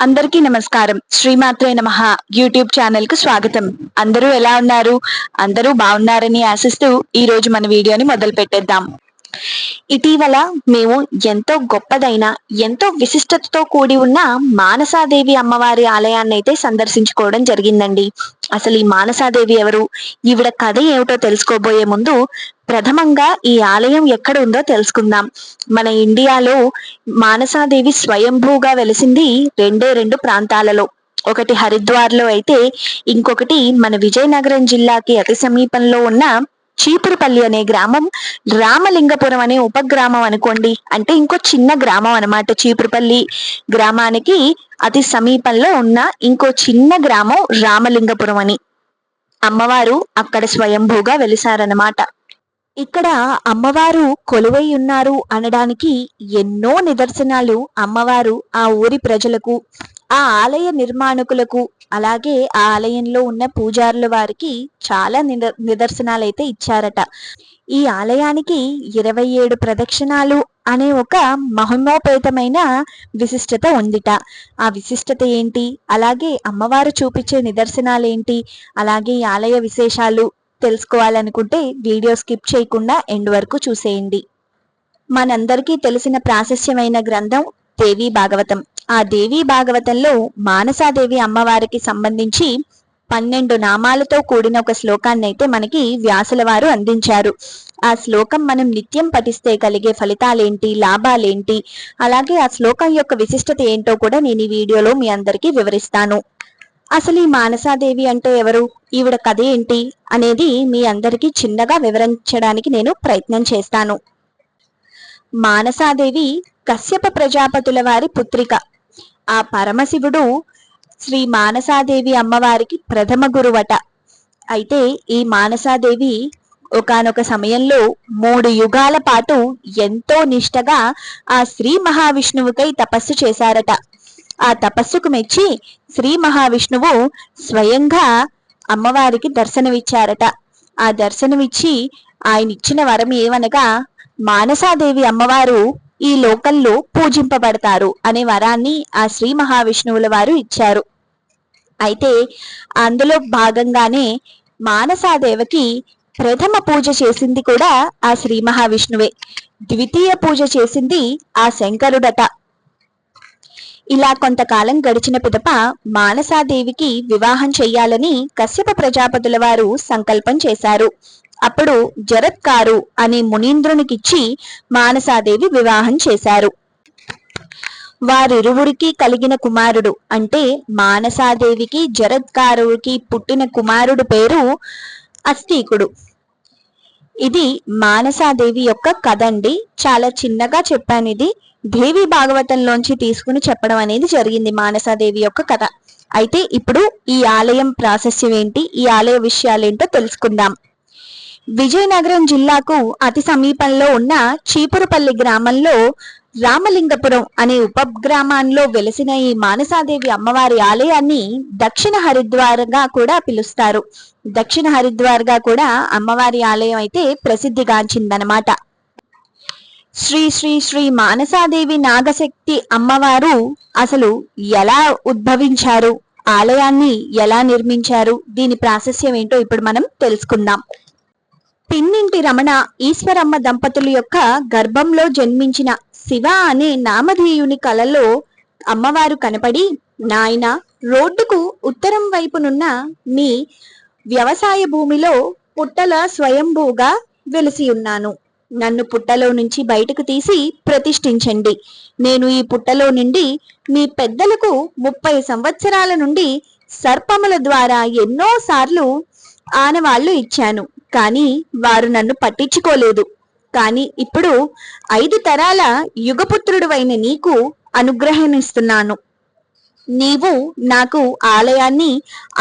అందరికీ నమస్కారం. శ్రీమాత్రే నమ. యూట్యూబ్ ఛానల్కు స్వాగతం. అందరూ ఎలా ఉన్నారు? అందరూ బాగున్నారని ఆశిస్తూ ఈ రోజు మన వీడియోని మొదలు పెట్టేద్దాం. ఇటీవల మేము ఎంతో గొప్పదైన ఎంతో విశిష్టతతో కూడి ఉన్న మానసాదేవి అమ్మవారి ఆలయాన్ని అయితే సందర్శించుకోవడం జరిగిందండి. అసలు ఈ మానసాదేవి ఎవరు? ఈవిడ కథ ఏమిటో తెలుసుకోబోయే ముందు ప్రథమంగా ఈ ఆలయం ఎక్కడ ఉందో తెలుసుకుందాం. మన ఇండియాలో మానసాదేవి స్వయంభూగా వెలిసింది రెండే రెండు ప్రాంతాలలో. ఒకటి హరిద్వార్లో అయితే ఇంకొకటి మన విజయనగరం జిల్లాకి అతి సమీపంలో ఉన్న చీపురుపల్లి అనే గ్రామం రామలింగపురం అనే ఉపగ్రామం అనుకోండి. అంటే ఇంకో చిన్న గ్రామం అనమాట చీపురుపల్లి గ్రామానికి అతి సమీపంలో ఉన్న ఇంకో చిన్న గ్రామం రామలింగపురం అని. అమ్మవారు అక్కడ స్వయంభూగా వెలిసారనమాట ఇక్కడ అమ్మవారు కొలువై ఉన్నారు అనడానికి ఎన్నో నిదర్శనాలు అమ్మవారు ఆ ఊరి ప్రజలకు ఆ ఆలయ నిర్మాణకులకు అలాగే ఆ ఆలయంలో ఉన్న పూజారుల వారికి చాలా నిద నిదర్శనాలు అయితే ఇచ్చారట. ఈ ఆలయానికి ఇరవై ఏడు ప్రదక్షిణాలు అనే ఒక మహిమోపేతమైన విశిష్టత ఉందిట. ఆ విశిష్టత ఏంటి? అలాగే అమ్మవారు చూపించే నిదర్శనాలు ఏంటి అలాగే ఈ ఆలయ విశేషాలు తెలుసుకోవాలనుకుంటే వీడియో స్కిప్ చేయకుండా ఎండ్ వరకు చూసేయండి. మనందరికీ తెలిసిన ప్రాశస్యమైన గ్రంథం దేవి భాగవతం. ఆ దేవి భాగవతంలో మానసాదేవి అమ్మవారికి సంబంధించి పన్నెండు నామాలతో కూడిన ఒక శ్లోకాన్ని అయితే మనకి వ్యాసుల వారు అందించారు. ఆ శ్లోకం మనం నిత్యం పఠిస్తే కలిగే ఫలితాలేంటి లాభాలేంటి అలాగే ఆ శ్లోకం యొక్క విశిష్టత ఏంటో కూడా నేను ఈ వీడియోలో మీ అందరికీ వివరిస్తాను. అసలు ఈ మానసాదేవి అంటే ఎవరు ఈవిడ కథ ఏంటి అనేది మీ అందరికీ చిన్నగా వివరించడానికి నేను ప్రయత్నం చేస్తాను. మానసాదేవి కశ్యప ప్రజాపతుల వారి పుత్రిక. ఆ పరమశివుడు శ్రీ మానసాదేవి అమ్మవారికి ప్రథమ గురువట. అయితే ఈ మానసాదేవి ఒకనొక సమయంలో మూడు యుగాల పాటు ఎంతో నిష్టగా ఆ శ్రీ మహావిష్ణువుకై తపస్సు చేశారట. ఆ తపస్సుకు మెచ్చి శ్రీ మహావిష్ణువు స్వయంగా అమ్మవారికి దర్శనమిచ్చారట. ఆ దర్శనమిచ్చి ఆయన ఇచ్చిన వరం ఏమనగా మానసాదేవి అమ్మవారు ఈ లోకంలో పూజింపబడతారు అనే వరాన్ని ఆ శ్రీ మహావిష్ణువుల వారు ఇచ్చారు. అయితే అందులో భాగంగానే మానసాదేవికి ప్రథమ పూజ చేసింది కూడా ఆ శ్రీ మహావిష్ణువే. ద్వితీయ పూజ చేసింది ఆ శంకరుడట. ఇలా కొంతకాలం గడిచిన పిదప మానసాదేవికి వివాహం చెయ్యాలని కశ్యప ప్రజాపతుల వారు సంకల్పం చేశారు. అప్పుడు జరత్కారు అనే మునీంద్రునికిచ్చి మానసాదేవి వివాహం చేశారు. వారిరువురికి కలిగిన కుమారుడు అంటే మానసాదేవికి జరత్కారుకి పుట్టిన కుమారుడు పేరు అస్తీకుడు ఇది మానసాదేవి యొక్క కథ అండి. చాలా చిన్నగా చెప్పాను ఇది. దేవి భాగవతంలోంచి తీసుకుని చెప్పడం అనేది జరిగింది మానసాదేవి యొక్క కథ. అయితే ఇప్పుడు ఈ ఆలయం ప్రాశస్యం ఏంటి ఈ ఆలయ విషయాలేంటో తెలుసుకుందాం. విజయనగరం జిల్లాకు అతి సమీపంలో ఉన్న చీపురుపల్లి గ్రామంలో రామలింగపురం అనే ఉపగ్రామంలో వెలిసిన ఈ మానసాదేవి అమ్మవారి ఆలయాన్ని దక్షిణ హరిద్వార్గా కూడా పిలుస్తారు. దక్షిణ హరిద్వార్గా కూడా అమ్మవారి ఆలయం అయితే ప్రసిద్ధిగాంచిందనమాట. శ్రీ శ్రీ శ్రీ మానసాదేవి నాగశక్తి అమ్మవారు అసలు ఎలా ఉద్భవించారు? ఆలయాన్ని ఎలా నిర్మించారు? దీని ప్రాశస్యం ఏంటో ఇప్పుడు మనం తెలుసుకుందాం. రమణ ఈశ్వరమ్మ దంపతుల యొక్క గర్భంలో జన్మించిన శివ అనే నామధేయుని కలలో అమ్మవారు కనపడి నాయన రోడ్డుకు ఉత్తరం వైపునున్న మీ వ్యవసాయ భూమిలో పుట్టల స్వయంభూగా వెలిసి ఉన్నాను. నన్ను పుట్టలో నుంచి బయటకు తీసి ప్రతిష్ఠించండి. నేను ఈ పుట్టలో నుండి మీ పెద్దలకు ముప్పై సంవత్సరాల నుండి సర్పముల ద్వారా ఎన్నో సార్లు ఆనవాళ్ళు ఇచ్చాను. కానీ వారు నన్ను పట్టించుకోలేదు. కానీ ఇప్పుడు ఐదు తరాల యుగపుత్రుడువైన నీకు అనుగ్రహణిస్తున్నాను నీవు నాకు ఆలయాన్ని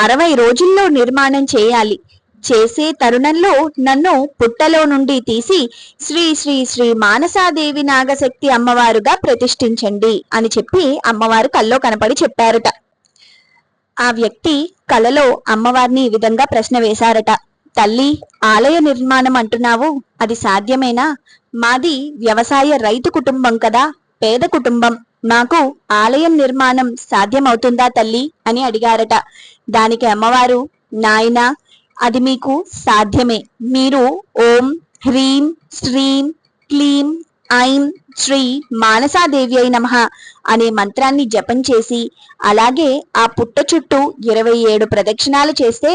అరవై రోజుల్లో నిర్మాణం చేయాలి. చేసే తరుణంలో నన్ను పుట్టలో నుండి తీసి శ్రీ శ్రీ శ్రీ మానసాదేవి నాగశక్తి అమ్మవారుగా ప్రతిష్ఠించండి అని చెప్పి అమ్మవారు కల్లో కనపడి చెప్పారట. ఆ వ్యక్తి కలలో అమ్మవారిని ఈ విధంగా ప్రశ్న వేశారట. తల్లి ఆలయ నిర్మాణం అంటున్నావు. అది సాధ్యమేనా? మాది వ్యవసాయ రైతు కుటుంబం కదా పేద కుటుంబం. మాకు ఆలయం నిర్మాణం సాధ్యమవుతుందా తల్లి? అని అడిగారట. దానికి అమ్మవారు నాయనా అది మీకు సాధ్యమే. మీరు ఓం హ్రీం శ్రీం క్లీం ఐం శ్రీ మానసాదేవి అయి నమ అనే మంత్రాన్ని జపం చేసి అలాగే ఆ పుట్ట చుట్టూ ఇరవై ఏడు ప్రదక్షిణాలు చేస్తే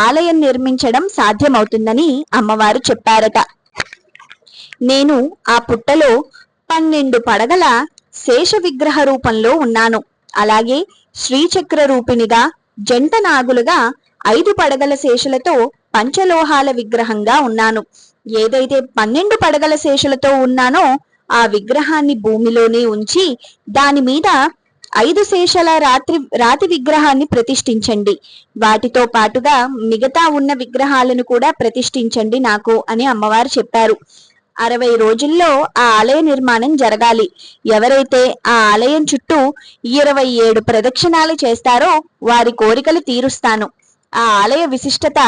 ఆలయం నిర్మించడం సాధ్యమవుతుందని అమ్మవారు చెప్పారట. నేను ఆ పుట్టలో పన్నెండు పడగల శేష విగ్రహ రూపంలో ఉన్నాను. అలాగే శ్రీచక్ర రూపిణిగా జంట నాగులుగా ఐదు పడగల శేషులతో పంచలోహాల విగ్రహంగా ఉన్నాను. ఏదైతే పన్నెండు పడగల శేషులతో ఉన్నానో ఆ విగ్రహాన్ని భూమిలోనే ఉంచి దాని మీద ఐదు శేషల రాత్రి రాతి విగ్రహాన్ని ప్రతిష్ఠించండి. వాటితో పాటుగా మిగతా ఉన్న విగ్రహాలను కూడా ప్రతిష్ఠించండి నాకు అని అమ్మవారు చెప్పారు. అరవై రోజుల్లో ఆ ఆలయ నిర్మాణం జరగాలి. ఎవరైతే ఆ ఆలయం చుట్టూ ఇరవై ఏడు ప్రదక్షిణాలు చేస్తారో వారి కోరికలు తీరుస్తాను. ఆ ఆలయ విశిష్టత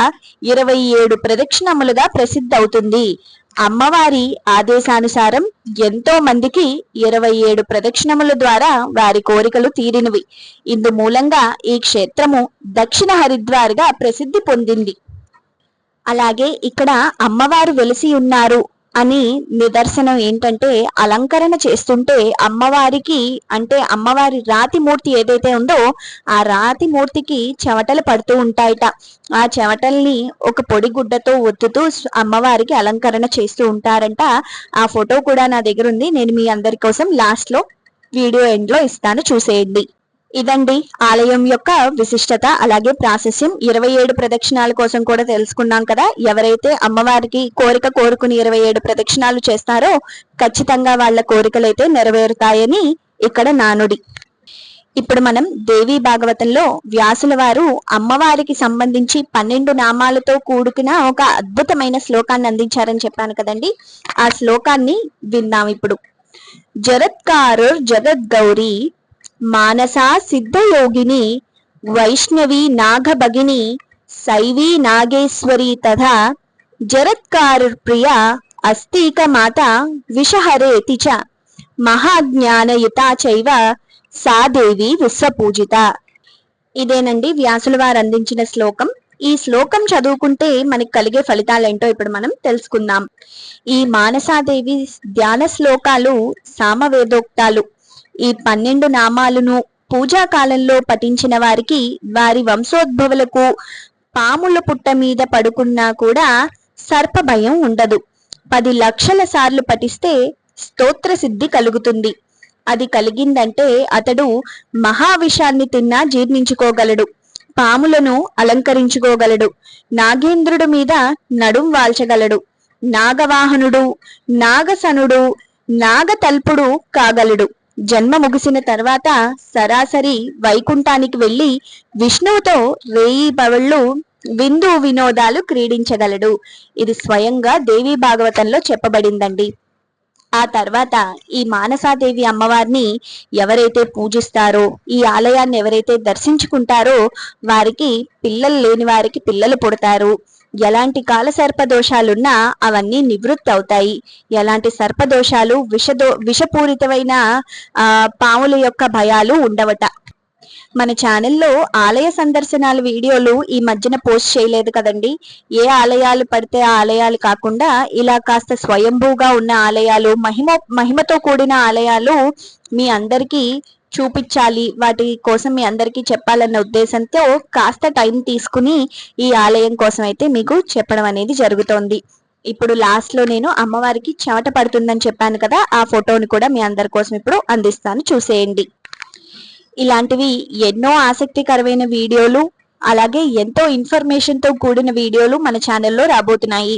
ఇరవై ఏడు ప్రదక్షిణములుగా ప్రసిద్ధి అవుతుంది అమ్మవారి ఆదేశానుసారం ఎంతో మందికి ఇరవై ఏడు ప్రదక్షిణముల ద్వారా వారి కోరికలు తీరినవి. ఇందు మూలంగా ఈ క్షేత్రము దక్షిణ హరిద్వార్గా ప్రసిద్ధి పొందింది. అలాగే ఇక్కడ అమ్మవారు వెలిసి ఉన్నారు. అని నిదర్శనం ఏంటంటే అలంకరణ చేస్తుంటే అమ్మవారికి అంటే అమ్మవారి రాతి మూర్తి ఏదైతే ఉందో ఆ రాతి మూర్తికి చెమటలు పడుతూ ఉంటాయట. ఆ చెమటల్ని ఒక పొడి గుడ్డతో ఒత్తుతూ అమ్మవారికి అలంకరణ చేస్తూ ఉంటారంట. ఆ ఫోటో కూడా నా దగ్గర ఉంది. నేను మీ అందరి కోసం లాస్ట్లో వీడియో ఎండ్లో ఇస్తాను. చూసేయండి. ఇదండి. ఆలయం యొక్క విశిష్టత అలాగే ప్రాశస్యం. ఇరవై ఏడు ప్రదక్షిణాల కోసం కూడా తెలుసుకున్నాం కదా. ఎవరైతే అమ్మవారికి కోరిక కోరుకుని ఇరవై ఏడు ప్రదక్షిణాలు చేస్తారో ఖచ్చితంగా వాళ్ళ కోరికలైతే నెరవేరుతాయని ఇక్కడ నానుడి. ఇప్పుడు మనం దేవీ భాగవతంలో వ్యాసుల వారు అమ్మవారికి సంబంధించి పన్నెండు నామాలతో కూడుకున్న ఒక అద్భుతమైన శ్లోకాన్ని అందించారని చెప్పాను కదండి. ఆ శ్లోకాన్ని విందాం ఇప్పుడు. జరత్కారుర్ జగద్గౌరీ మానసా సిద్ధయోగిని వైష్ణవి నాగభగిని శైవీ నాగేశ్వరి తథా జరత్కారుప్రియ అస్తికమాత విషహరేతి చ. మహాజ్ఞానయుత చైవ సాదేవి విశ్వపూజిత. ఇదేనండి వ్యాసుల వారు అందించిన శ్లోకం. ఈ శ్లోకం చదువుకుంటే మనకి కలిగే ఫలితాలేంటో ఇప్పుడు మనం తెలుసుకుందాం. ఈ మానసాదేవి ధ్యాన శ్లోకాలు సామవేదోక్తాలు ఈ పన్నెండు నామాలను పూజా కాలంలో పఠించిన వారికి వారి వంశోద్భవులకు పాముల పుట్ట మీద పడుకున్నా కూడా సర్ప భయం ఉండదు. పది లక్షల సార్లు పఠిస్తే స్తోత్ర సిద్ధి కలుగుతుంది. అది కలిగిందంటే అతడు మహావిషాన్ని తిన్నా జీర్ణించుకోగలడు. పాములను అలంకరించుకోగలడు. నాగేంద్రుడు మీద నడుం వాల్చగలడు. నాగవాహనుడు నాగసనుడు నాగతల్పుడు కాగలడు. జన్మ ముగిసిన తర్వాత సరాసరి వైకుంఠానికి వెళ్ళి విష్ణువుతో రేయి పవళ్ళు విందు వినోదాలు క్రీడించగలడు. ఇది స్వయంగా దేవి భాగవతంలో చెప్పబడిందండి. ఆ తర్వాత ఈ మానసాదేవి అమ్మవారిని ఎవరైతే పూజిస్తారో ఈ ఆలయాన్ని ఎవరైతే దర్శించుకుంటారో వారికి పిల్లలు లేని వారికి పిల్లలు పుడతారు. ఎలాంటి కాల సర్పదోషాలున్నా అవన్నీ నివృత్తి అవుతాయి ఎలాంటి సర్పదోషాలు విషదో విషపూరితమైన పాముల యొక్క భయాలు ఉండవట. మన ఛానల్లో ఆలయ సందర్శనాల వీడియోలు ఈ మధ్యన పోస్ట్ చేయలేదు కదండి. ఏ ఆలయాలు పడితే ఆ ఆలయాలు కాకుండా ఇలా కాస్త స్వయంభూగా ఉన్న ఆలయాలు మహిమ మహిమతో కూడిన ఆలయాలు మీ అందరికీ చూపించాలి. వాటి కోసం మీ అందరికీ చెప్పాలన్న ఉద్దేశంతో కాస్త టైం తీసుకుని ఈ ఆలయం కోసం అయితే మీకు చెప్పడం అనేది జరుగుతోంది. ఇప్పుడు లాస్ట్లో నేను అమ్మవారికి చెమట పడుతుందని చెప్పాను కదా ఆ ఫోటోని కూడా మీ అందరి కోసం ఇప్పుడు అందిస్తాను. చూసేయండి. ఇలాంటివి ఎన్నో ఆసక్తికరమైన వీడియోలు అలాగే ఎంతో ఇన్ఫర్మేషన్తో కూడిన వీడియోలు మన ఛానల్లో రాబోతున్నాయి.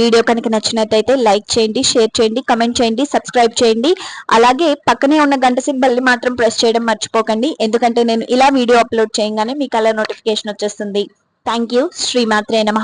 వీడియో కనుక నచ్చినట్టయితే లైక్ చేయండి షేర్ చేయండి కమెంట్ చేయండి సబ్స్క్రైబ్ చేయండి. అలాగే పక్కనే ఉన్న గంట సింబల్ని మాత్రం ప్రెస్ చేయడం మర్చిపోకండి. ఎందుకంటే నేను ఇలా వీడియో అప్లోడ్ చేయగానే మీకు అలా నోటిఫికేషన్ వచ్చేస్తుంది. థ్యాంక్ యూ శ్రీమాత్రే నమ.